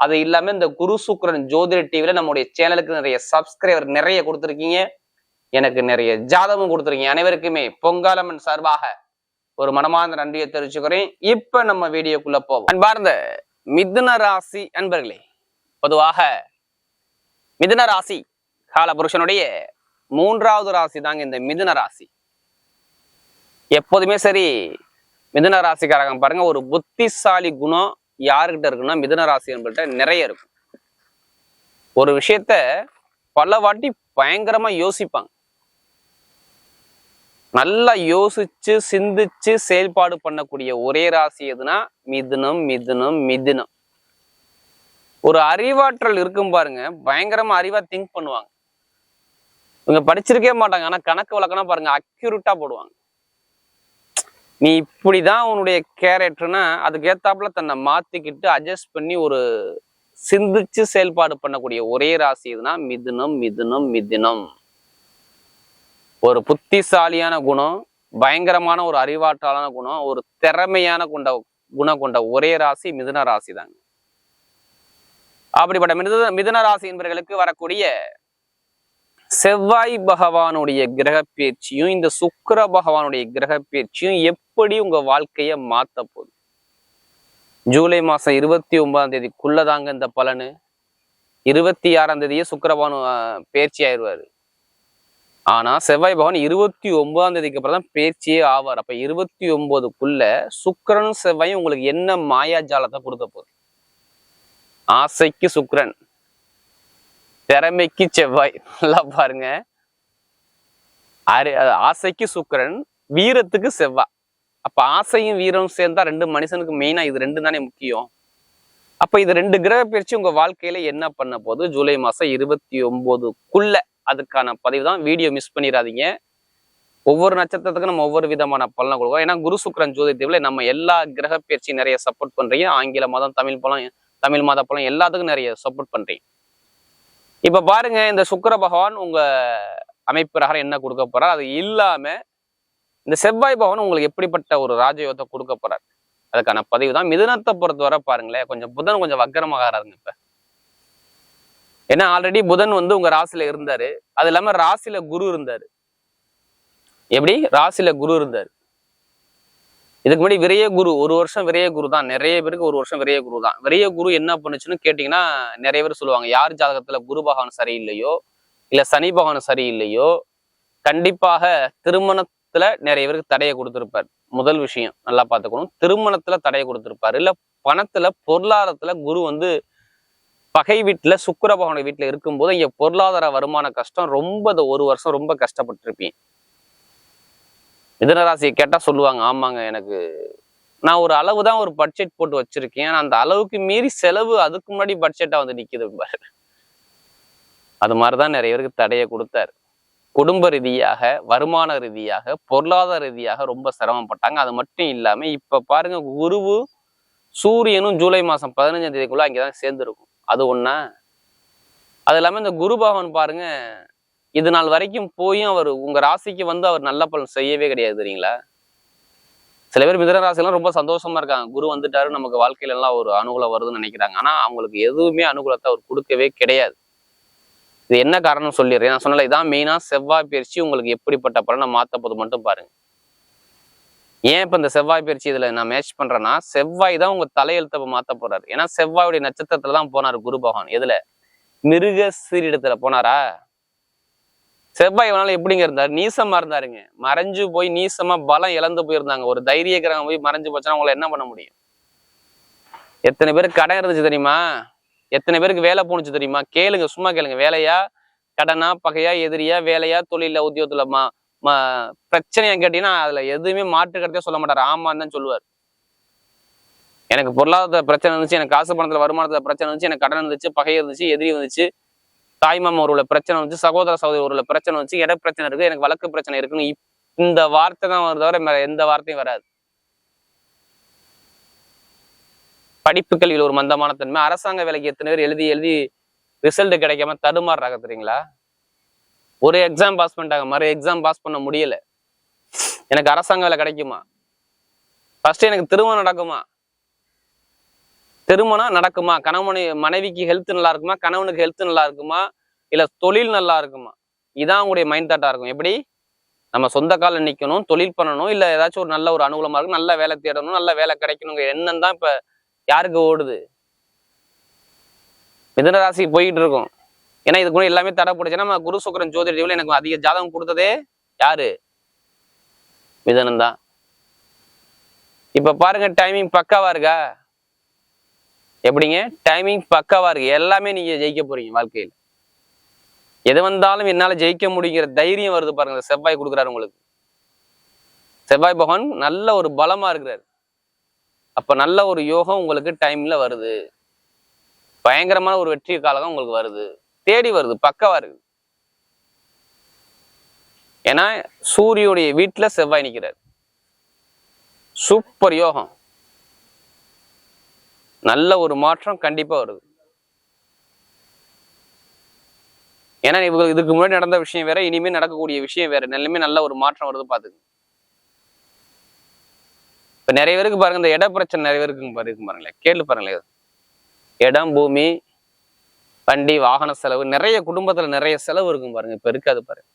அது இல்லாம இந்த குரு சுக்கரன் ஜோதிட டிவில நம்முடைய சேனலுக்கு நிறைய சப்ஸ்கிரைபர் நிறைய கொடுத்துருக்கீங்க. எனக்கு நிறைய ஜாதகம் கொடுத்துருக்கீங்க. அனைவருக்குமே பொங்காலம்மன் சார்பாக ஒரு மனமார்ந்த நன்றியை தெரிவிச்சுக்கிறேன். இப்ப நம்ம வீடியோக்குள்ள போவோம். அன்பார்ந்த மிதுன ராசி அன்பர்களே பொதுவாக மிதுன ராசி கால புருஷனுடைய மூன்றாவது ராசி தாங்க இந்த மிதுன ராசி. எப்போதுமே சரி மிதுன ராசிக்காரங்க பாருங்க ஒரு புத்திசாலி குணம் யாருக்கிட்ட இருக்குன்னா மிதுன ராசி என்பட்ட நிறைய இருக்கும். ஒரு விஷயத்த பல வாட்டி பயங்கரமா யோசிப்பாங்க. நல்லா யோசிச்சு சிந்திச்சு செயல்பாடு பண்ணக்கூடிய ஒரே ராசி எதுனா மிதுனம் மிதுனம் மிதுனம். ஒரு அறிவாற்றல் இருக்கும் பாருங்க. பயங்கரமா அறிவா திங்க் பண்ணுவாங்க. இவங்க படிச்சிருக்கே மாட்டாங்க. ஆனா கணக்கு வழக்கம்னா பாருங்க அக்யூரேட்டா போடுவாங்க. நீ இப்படிதான் உன்னுடைய கேரக்டர்னா அதுக்கு ஏத்தாப்புல தன்னை மாத்திக்கிட்டு அட்ஜஸ்ட் பண்ணி ஒரு சிந்திச்சு செயல்பாடு பண்ணக்கூடிய ஒரே ராசி இதுனா மிதுனம் மிதுனம் மிதுனம். ஒரு புத்திசாலியான குணம் பயங்கரமான ஒரு அறிவாற்றலான குணம் ஒரு திறமையான கொண்ட குணம் கொண்ட ஒரே ராசி மிதுன ராசி தாங்க அப்படிப்பட்ட மிதுன மிதுன ராசி என்பவர்களுக்கு வரக்கூடிய செவ்வாய் பகவானுடைய கிரக பயிற்சியும் இந்த சுக்கிர பகவானுடைய கிரக பயிற்சியும் எப்படி உங்க வாழ்க்கைய மாத்த போகுது? ஜூலை மாசம் இருபத்தி ஒன்பதாம் தேதிக்குள்ளதாங்க இந்த பலனு. இருபத்தி ஆறாம் தேதியே சுக்கரபானு பேர்ச்சி ஆஹ், ஆயிடுவாரு ஆனா செவ்வாய் பகவான் இருபத்தி ஒன்பதாம் தேதிக்கு அப்புறம் தான் பேர்ச்சியே ஆவார். அப்ப இருபத்தி ஒன்பதுக்குள்ள சுக்கரனும் செவ்வாயும் உங்களுக்கு என்ன மாயாஜாலத்தை கொடுக்க போகுது? ஆசைக்கு சுக்கரன் திறமைக்கு செவ்வாய். நல்லா பாருங்க. அரி ஆசைக்கு சுக்கரன் வீரத்துக்கு செவ்வாய் அப்ப ஆசையும் வீரம் சேர்ந்தா ரெண்டு மனுஷனுக்கு மெயினா இது ரெண்டு தானே முக்கியம். அப்ப இது ரெண்டு கிரக பயிற்சி உங்க வாழ்க்கையில என்ன பண்ண போது ஜூலை மாசம் இருபத்தி ஒன்பதுக்குள்ள அதுக்கான பதிவு தான். வீடியோ மிஸ் பண்ணிடாதீங்க. ஒவ்வொரு நட்சத்திரத்துக்கும் நம்ம ஒவ்வொரு விதமான பலனை கொடுக்குறோம். ஏன்னா குரு சுக்கரன் ஜோதித்தீவில் நம்ம எல்லா கிரக பயிற்சி நிறைய சப்போர்ட் பண்றீங்க. ஆங்கில மதம் தமிழ் பலம் தமிழ் மத பலம் எல்லாத்துக்கும் நிறைய சப்போர்ட் பண்றீங்க. இப்ப பாருங்க இந்த சுக்கர பகவான் உங்க அமைப்பு என்ன கொடுக்க போறார்? அது இல்லாம இந்த செவ்வாய் பவன் உங்களுக்கு எப்படிப்பட்ட ஒரு ராஜயோகத்தை கொடுக்க போறார்? அதுக்கான பதிவு தான். மிதுனத்தை பொறுத்தவரை பாருங்களேன் கொஞ்சம் புதன் கொஞ்சம் வக்கரமாகறாருங்க இப்ப. ஏன்னா ஆல்ரெடி புதன் வந்து உங்க ராசியில இருந்தாரு. அது இல்லாம ராசியில குரு இருந்தாரு. எப்படி? ராசியில குரு இருந்தாரு. இதுக்கு முன்னாடி விரைய குரு ஒரு வருஷம் விரைய குரு தான். நிறைய பேருக்கு ஒரு வருஷம் விரைய குரு தான். விரைய குரு என்ன பண்ணுச்சுன்னு கேட்டீங்கன்னா நிறைய பேர் சொல்லுவாங்க யார் ஜாதகத்துல குரு பகவான் சரியில்லையோ? இல்ல சனி பகவான் சரியில்லையோ? கண்டிப்பாக திருமண திருமணத்துல நிறைய பேருக்கு தடையை கொடுத்துருப்பார். முதல் விஷயம் நல்லா பார்த்துக்கணும். திருமணத்துல தடையை கொடுத்திருப்பாரு. இல்ல பணத்துல பொருளாதாரத்துல குரு வந்து பகை வீட்டுல சுக்கர பகவான வீட்டுல இருக்கும்போது இங்க பொருளாதார வருமான கஷ்டம் ரொம்ப இந்த ஒரு வருஷம் ரொம்ப கஷ்டப்பட்டிருப்பீங்க. மிதனராசியை கேட்டா சொல்லுவாங்க ஆமாங்க எனக்கு நான் ஒரு அளவு தான் ஒரு பட்ஜெட் போட்டு வச்சிருக்கேன். அந்த அளவுக்கு மீறி செலவு அதுக்கு முன்னாடி பட்ஜெட்டா வந்து நிக்குது. பாரு அது மாதிரிதான் நிறைய பேருக்கு தடையை கொடுத்தாரு. குடும்ப ரீதியாக வருமான ரீதியாக பொருளாதார ரீதியாக ரொம்ப சிரமப்பட்டாங்க. அது மட்டும் இல்லாம இப்ப பாருங்க குருவு சூரியனும் ஜூலை மாசம் பதினஞ்சாம் தேதிக்குள்ளே அங்கே தான் சேர்ந்துருக்கும். அது ஒன்றா அது இல்லாம இந்த குரு பகவான் பாருங்க இது நாள் வரைக்கும் போயும் அவர் உங்க ராசிக்கு வந்து அவர் நல்ல பலன் செய்யவே கிடையாது தெரியுங்களா? சில பேர் மிதன ராசிலாம் ரொம்ப சந்தோஷமா இருக்காங்க. குரு வந்துட்டாரு நமக்கு வாழ்க்கையில எல்லாம் ஒரு அனுகூலம் வருதுன்னு நினைக்கிறாங்க. ஆனா அவங்களுக்கு எதுவுமே அனுகூலத்தை அவர் கொடுக்கவே கிடையாது. இது என்ன காரணம் சொல்லிடுறேன். நான் சொன்னல இதான் மெயினாக செவ்வாய் பயிற்சி உங்களுக்கு எப்படிப்பட்ட பலனை மாற்ற போது மட்டும் பாருங்க. ஏன் இப்ப இந்த செவ்வாய் பயிற்சி இதுல நான் மேட்ச் பண்றேன்னா செவ்வாய் தான் உங்க தலையெழுத்தை மாற்ற மாத்த போறாரு. ஏன்னா செவ்வாயுடைய நட்சத்திரத்தில் தான் போனாரு குரு பகவான். எதில்? மிருக சீரிடத்துல போனாரா? செவ்வாய் இவனால் எப்படிங்க இருந்தாரு? நீசமா இருந்தாருங்க. மறைஞ்சு போய் நீசமா பலம் இழந்து போயிருந்தாங்க. ஒரு தைரிய கிரகம் போய் மறைஞ்சு போச்சுன்னா அவங்கள என்ன பண்ண முடியும்? எத்தனை பேர் கடன் இருந்துச்சு தெரியுமா? எத்தனை பேருக்கு வேலை போணுச்சு தெரியுமா? கேளுங்க சும்மா கேளுங்க. வேலையா? கடனா? பகையா? எதிரியா? வேலையா? தொழில? உத்தியோகத்துல மா பிரச்சனையா கேட்டீங்கன்னா அதுல எதுவுமே மாற்று கருத்தே சொல்ல மாட்டார். ஆமான்னு தான் சொல்லுவார். எனக்கு பொருளாதார பிரச்சனை இருந்துச்சு எனக்கு காசு பணத்துல வருமானத்துல பிரச்சனை இருந்துச்சு எனக்கு கடன் இருந்துச்சு பகை இருந்துச்சு எதிரி இருந்துச்சு தாய்மாமா ஒரு பிரச்சனை வந்துச்சு சகோதர சகோதரி ஒரு பிரச்சனை வந்துச்சு இட பிரச்சனை இருக்கு எனக்கு வழக்கு பிரச்சனை இருக்குன்னு இப்- இந்த வார்த்தை தான் வருது தவிர வேற எந்த வார்த்தையும் வராது. படிப்பு கல்வியில் ஒரு மந்தமான தன்மை. அரசாங்க வேலைக்கு எத்தனை பேர் எழுதி எழுதி ரிசல்ட் கிடைக்காம தடுமாறுறாங்க தெரியுங்களா? ஒரு எக்ஸாம் பாஸ் பண்ணிட்டாங்க. மறு எக்ஸாம் பாஸ் பண்ண முடியல. எனக்கு அரசாங்க வேலை கிடைக்குமா? ஃபர்ஸ்ட் எனக்கு திருமணம் நடக்குமா? திருமணம் நடக்குமா? கணவனு மனைவிக்கு ஹெல்த் நல்லா இருக்குமா? கணவனுக்கு ஹெல்த் நல்லா இருக்குமா? இல்ல தொழில் நல்லா இருக்குமா? இதான் உங்களுடைய மைண்ட் தாட்டா இருக்கும். எப்படி? நம்ம சொந்த கால நிக்கணும் தொழில் பண்ணணும் இல்ல ஏதாச்சும் ஒரு நல்ல ஒரு அனுகூலமா இருக்கும் நல்ல வேலை தேடணும் நல்ல வேலை கிடைக்கணுங்க எண்ணம் தான் இப்ப யாருக்கு ஓடுது? மிதன ராசி போயிட்டு இருக்கும். ஏன்னா இது கூட எல்லாமே தடை போட்டுச்சுன்னா நம்ம குரு சுக்கரன் ஜோதிட எனக்கு அதிக ஜாதகம் கொடுத்ததே யாரு? மிதனம் தான். இப்ப பாருங்க டைமிங் பக்காவா இருக்கா? எப்படிங்க? டைமிங் பக்காவா இருக்கு. எல்லாமே நீங்க ஜெயிக்க போறீங்க வாழ்க்கையில். எது வந்தாலும் என்னால ஜெயிக்க முடிங்கிற தைரியம் வருது பாருங்க செவ்வாய் கொடுக்குறாரு உங்களுக்கு. செவ்வாய் பகவான் நல்ல ஒரு பலமா இருக்கிறாரு. அப்ப நல்ல ஒரு யோகம் உங்களுக்கு டைம்ல வருது. பயங்கரமான ஒரு வெற்றி காலகம் உங்களுக்கு வருது. தேடி வருது பக்கவா இருக்கு ஏன்னா சூரியுடைய வீட்டுல செவ்வாய் நிற்கிறார் சூப்பர் யோகம். நல்ல ஒரு மாற்றம் கண்டிப்பா வருது. ஏன்னா இவங்களுக்கு இதுக்கு முன்னாடி நடந்த விஷயம் வேற இனிமே நடக்கக்கூடிய விஷயம் வேற. நிலைமை நல்ல ஒரு மாற்றம் வருது பாத்துக்கு இப்ப நிறைய பேருக்கு பாருங்க இந்த இட பிரச்சனை நிறைய பேருக்கு பாருங்க பாருங்களேன். கேள்வி பாருங்களேன் இடம் பூமி வண்டி வாகன செலவு நிறைய குடும்பத்துல நிறைய செலவு இருக்கும் பாருங்க. இப்ப இருக்காது பாருங்க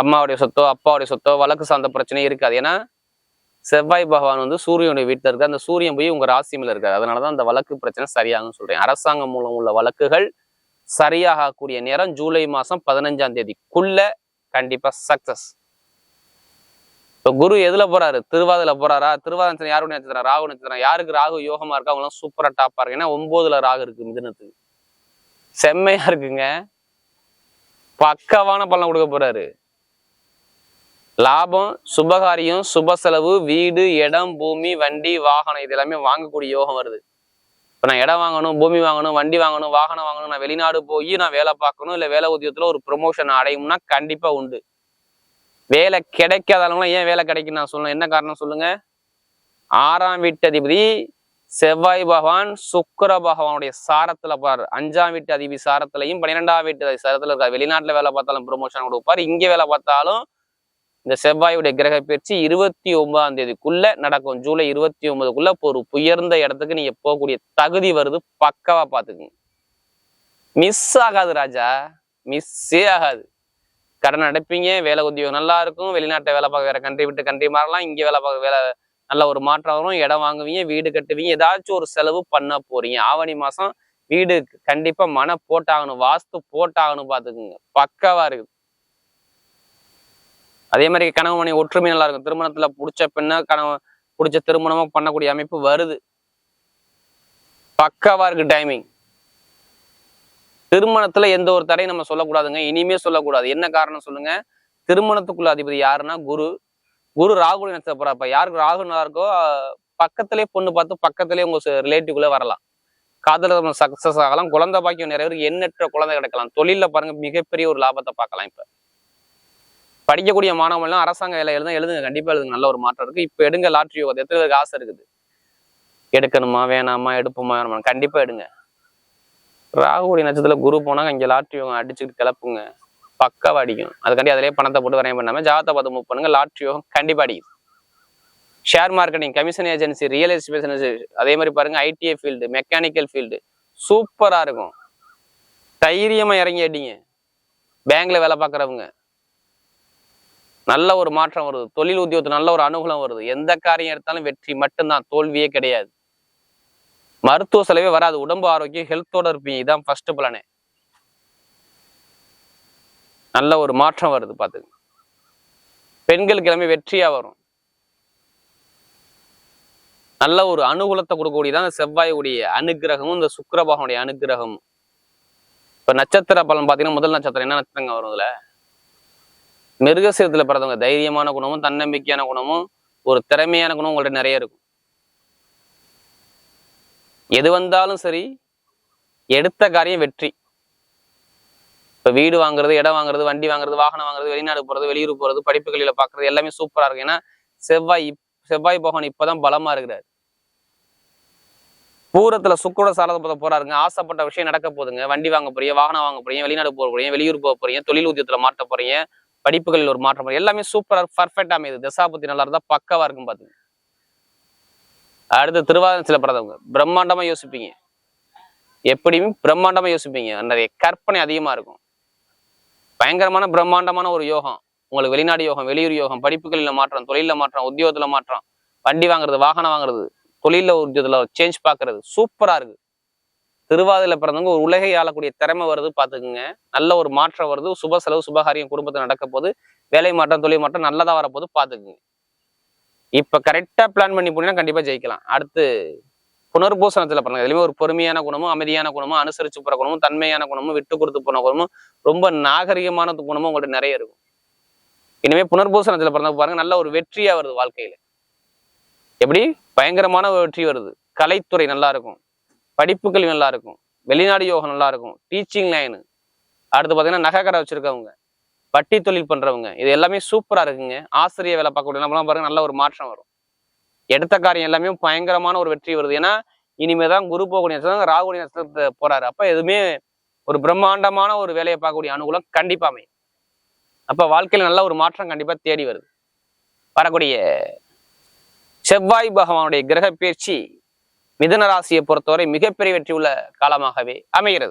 அம்மாவுடைய சொத்தோ அப்பாவுடைய சொத்தோ வழக்கு சார்ந்த பிரச்சனையும் இருக்காது. ஏன்னா செவ்வாய் பகவான் வந்து சூரியனுடைய வீட்டில் இருக்கு அந்த சூரியன் போய் உங்க ராசி மேல இருக்காரு. அதனாலதான் அந்த வழக்கு பிரச்சனை சரியாகும்னு சொல்றேன். அரசாங்கம் மூலம் உள்ள வழக்குகள் சரியாகக்கூடிய நேரம் ஜூலை மாசம் பதினஞ்சாம் தேதிக்குள்ள கண்டிப்பா சக்சஸ். இப்போ குரு எதுல போறாரு? திருவாதில போறாரா? திருவாதிரை நட்சத்திரம் யாருடைய நட்சத்திரம்? ராகு நட்சத்திரம். யாருக்கு ராகு யோகமா இருக்கா? அவங்களாம் சூப்பரா டாப்பா இருக்கு ஏன்னா ஒன்பதுல ராகு இருக்கு மிதனத்துக்கு. செம்மையா இருக்குங்க. பக்கவான பலன் கொடுக்க போறாரு. லாபம் சுபகாரியம் சுப செலவு வீடு இடம் பூமி வண்டி வாகனம் இது எல்லாமே வாங்கக்கூடிய யோகம் வருது. இப்போ நான் இடம் வாங்கணும் பூமி வாங்கணும் வண்டி வாங்கணும் வாகனம் வாங்கணும் நான் வெளிநாடு போய் நான் வேலை பார்க்கணும் இல்லை வேலை உத்தியோகத்துல ஒரு ப்ரொமோஷன் அடையும்னா கண்டிப்பா உண்டு. வேலை கிடைக்காதவங்களாம் ஏன் வேலை கிடைக்கும் நான் சொல்லணும். என்ன காரணம் சொல்லுங்க? ஆறாம் வீட்டு அதிபதி செவ்வாய் பகவான் சுக்கர பகவானுடைய சாரத்துல பார். அஞ்சாம் வீட்டு அதிபதி சாரத்திலையும் பன்னிரெண்டாம் வீட்டு சாரத்துல இருக்காரு. வெளிநாட்டுல வேலை பார்த்தாலும் ப்ரொமோஷன் கொடுப்பார். இங்க வேலை பார்த்தாலும் இந்த செவ்வாயுடைய கிரக பயிற்சி இருபத்தி ஒன்பதாம் தேதிக்குள்ள நடக்கும். ஜூலை இருபத்தி ஒன்பதுக்குள்ள இப்போ ஒரு உயர்ந்த இடத்துக்கு நீங்க போகக்கூடிய தகுதி வருது. பக்கவா பாத்துக்குங்க மிஸ் ஆகாது ராஜா. மிஸ்ஸே ஆகாது. கடன் அடைப்பீங்க வேலை உத்தியோகம் நல்லா இருக்கும் வெளிநாட்டை வேலை பார்க்க வேற கண்ட்ரி விட்டு கண்ட்ரி மாறலாம் இங்கே வேலை பார்க்க வேலை நல்ல ஒரு மாற்றம் வரும் இடம் வாங்குவீங்க வீடு கட்டுவீங்க ஏதாச்சும் ஒரு செலவு பண்ண போறீங்க. ஆவணி மாசம் வீடு கண்டிப்பா மன போட்டாகணும் வாஸ்து போட்டாகணும் பாத்துக்குங்க. பக்கவா இருக்குது. அதே மாதிரி கணவன் மணி ஒற்றுமை நல்லா இருக்கும். திருமணத்துல புடிச்ச பெண்ணா கணவன் புடிச்ச திருமணமா பண்ணக்கூடிய அமைப்பு வருது. பக்கவா இருக்கு டைமிங் திருமணத்துல எந்த ஒரு தடையும் நம்ம சொல்லக்கூடாதுங்க. இனிமே சொல்லக்கூடாது. என்ன காரணம் சொல்லுங்க? திருமணத்துக்குள்ள அதிபதி யாருன்னா குரு. குரு ராகுல நட்சத்திரம் அப்ப யாருக்கு ராகு நல்லா இருக்கோ பக்கத்திலே பொண்ணு பார்த்து பக்கத்திலே உங்க ரிலேட்டிவ்குள்ளே வரலாம். காதல சக்சஸ் ஆகலாம். குழந்தை பாக்கியம் நிறைய பேருக்கு எண்ணற்ற குழந்தை கிடைக்கலாம். தொழில பாருங்க மிகப்பெரிய ஒரு லாபத்தை பார்க்கலாம் இப்ப. படிக்கக்கூடிய மாணவர்கள் அரசாங்க வேலை எழுத எழுதுங்க. கண்டிப்பா எழுதுங்க. நல்ல ஒரு மாற்றம் இருக்கு. இப்ப எடுங்க லாட்ரி யோகத்தை எத்தனை பேருக்கு ஆசை இருக்குது? எடுக்கணுமா? வேணாமா? எடுப்போமா? வேணாமா? கண்டிப்பா எடுங்க. ராகுடைய நட்சத்திரத்தில் குரு போனாங்க இங்கே லாட்ரி யோகம் அடிச்சுட்டு கிளப்புங்க. பக்காவா அடிக்கும் அதுக்காண்டி அதிலே பணத்தை போட்டு வரையம் பண்ணாமல் ஜாதகத்தை பார்த்து மூவ் பண்ணுங்க லாட்ரி யோகம் கண்டிப்பாக அடிக்கும். Share marketing commission agency real estate அதே மாதிரி பாருங்க ஐடிஐ ஃபீல்டு மெக்கானிக்கல் ஃபீல்டு சூப்பராக இருக்கும். தைரியமாக இறங்கி அடிங்க. பேங்க்ல வேலை பார்க்குறவங்க. நல்ல ஒரு மாற்றம் வருது. தொழில் உத்தியோகத்துல நல்ல ஒரு அனுகூலம் வருது. எந்த காரியம் எடுத்தாலும் வெற்றி மட்டும்தான் தோல்வியே கிடையாது. மருத்துவ செலவே வராது. உடம்பு ஆரோக்கியம் ஹெல்த்தோட இருப்பீங்க. இதான் ஃபர்ஸ்ட் பிளானே நல்ல ஒரு மாற்றம் வருது பாத்துங்க பெண்களுக்கு எல்லாமே வெற்றியா வரும். நல்ல ஒரு அனுகூலத்தை கொடுக்கக்கூடியதான் செவ்வாயுடைய அனுக்கிரகமும் இந்த சுக்கரபாகனுடைய அனுகிரகமும். அனுக்கிரகமும் இப்ப நட்சத்திர பலன் பாத்தீங்கன்னா முதல் நட்சத்திரம் என்ன நட்சத்திரங்க வரும் இதுல? மிருகசீரத்துல பிறந்தவங்க தைரியமான குணமும் தன்னம்பிக்கையான குணமும் ஒரு திறமையான குணம் உங்கள்ட்ட நிறைய இருக்கும். எது வந்தாலும் சரி எடுத்த காரியம் வெற்றி. இப்ப வீடு வாங்குறது இடம் வாங்குறது வண்டி வாங்குறது வாகனம் வாங்குறது வெளிநாடு போறது வெளியூர் போறது படிப்புகளில பாக்குறது எல்லாமே சூப்பரா இருக்கும் ஏன்னா செவ்வாய் செவ்வாய் பகவான் இப்பதான் பலமா இருக்கிறாரு. பூரத்தில் சுக்கரோட சாரத போறாருங்க. ஆசைப்பட்ட விஷயம் நடக்க போதுங்க வண்டி வாங்க போறீங்க வாகனம் வாங்க போறீங்க வெளிநாடு போக போறீங்க வெளியூர் போக போறீங்க தொழில் உத்தியத்துல மாட்ட போறீங்க படிப்புகளில் ஒரு மாற்றம் எல்லாமே சூப்பரா பர்ஃபெக்டாக அமையுது. தசாபத்தி நல்லா இருந்தா பக்கவா இருக்கும் பார்த்துங்க அடுத்து திருவாதிரத்துல பிறந்தவங்க பிரம்மாண்டமா யோசிப்பீங்க. எப்படியும் பிரம்மாண்டமா யோசிப்பீங்க. நிறைய கற்பனை அதிகமா இருக்கும். பயங்கரமான பிரம்மாண்டமான ஒரு யோகம். உங்களுக்கு வெளிநாடு யோகம் வெளியூர் யோகம் படிப்புகளில் மாற்றம் தொழில மாற்றம் உத்தியோகத்துல மாற்றம் வண்டி வாங்குறது வாகனம் வாங்குறது தொழில உத்தியோகத்துல சேஞ்ச் பாக்குறது சூப்பரா இருக்கு. திருவாதிரையில பிறந்தவங்க ஒரு உலகை ஆளக்கூடிய திறமை வருது பார்த்துக்குங்க. நல்ல ஒரு மாற்றம் வருது. சுப செலவு சுபகாரியம் குடும்பத்துல நடக்க போது வேலை மாற்றம் தொழில் மாற்றம் நல்லதா வரப்போது பாத்துக்குங்க இப்போ கரெக்டா பிளான் பண்ணி போனீங்கன்னா கண்டிப்பாக ஜெயிக்கலாம். அடுத்து புனர்பூசணத்தில் பிறந்த எதுலையுமே ஒரு பொறுமையான குணமும் அமைதியான குணமும் அனுசரிச்சு போகிற குணமும் தன்மையான குணமும் விட்டு கொடுத்து போன குணமும் ரொம்ப நாகரிகமான குணமும் உங்கள்கிட்ட நிறைய இருக்கும். இனிமே புனர்பூசணத்தில் பிறந்த பாருங்க நல்ல ஒரு வெற்றியா வருது வாழ்க்கையில. எப்படி? பயங்கரமான ஒரு வெற்றி வருது. கலைத்துறை நல்லா இருக்கும். படிப்புகள் நல்லா இருக்கும். வெளிநாடு யோகம் நல்லா இருக்கும். டீச்சிங் லைனு அடுத்து பாத்தீங்கன்னா நகைக்கடை வச்சிருக்கவங்க. வட்டி தொழில் பண்றவங்க இது எல்லாமே சூப்பரா இருக்குங்க. ஆசிரியர் வேலை பார்க்கக்கூடிய நம்மளாம் பாருங்க நல்ல ஒரு மாற்றம் வரும். எடுத்த காரியம் எல்லாமே பயங்கரமான ஒரு வெற்றி வருது. ஏன்னா இனிமே தான் குரு போகக்கூடிய நட்சத்திரம் ராகுடைய நட்சத்திரத்தை போறாரு. அப்ப எதுவுமே ஒரு பிரம்மாண்டமான ஒரு வேலையை பார்க்கக்கூடிய அனுகூலம் கண்டிப்பா அமையும். அப்ப வாழ்க்கையில நல்ல ஒரு மாற்றம் கண்டிப்பா தேடி வருது. வரக்கூடிய செவ்வாய் பகவானுடைய கிரக பயிற்சி மிதன ராசியை பொறுத்தவரை மிகப்பெரிய வெற்றி உள்ள காலமாகவே அமைகிறது.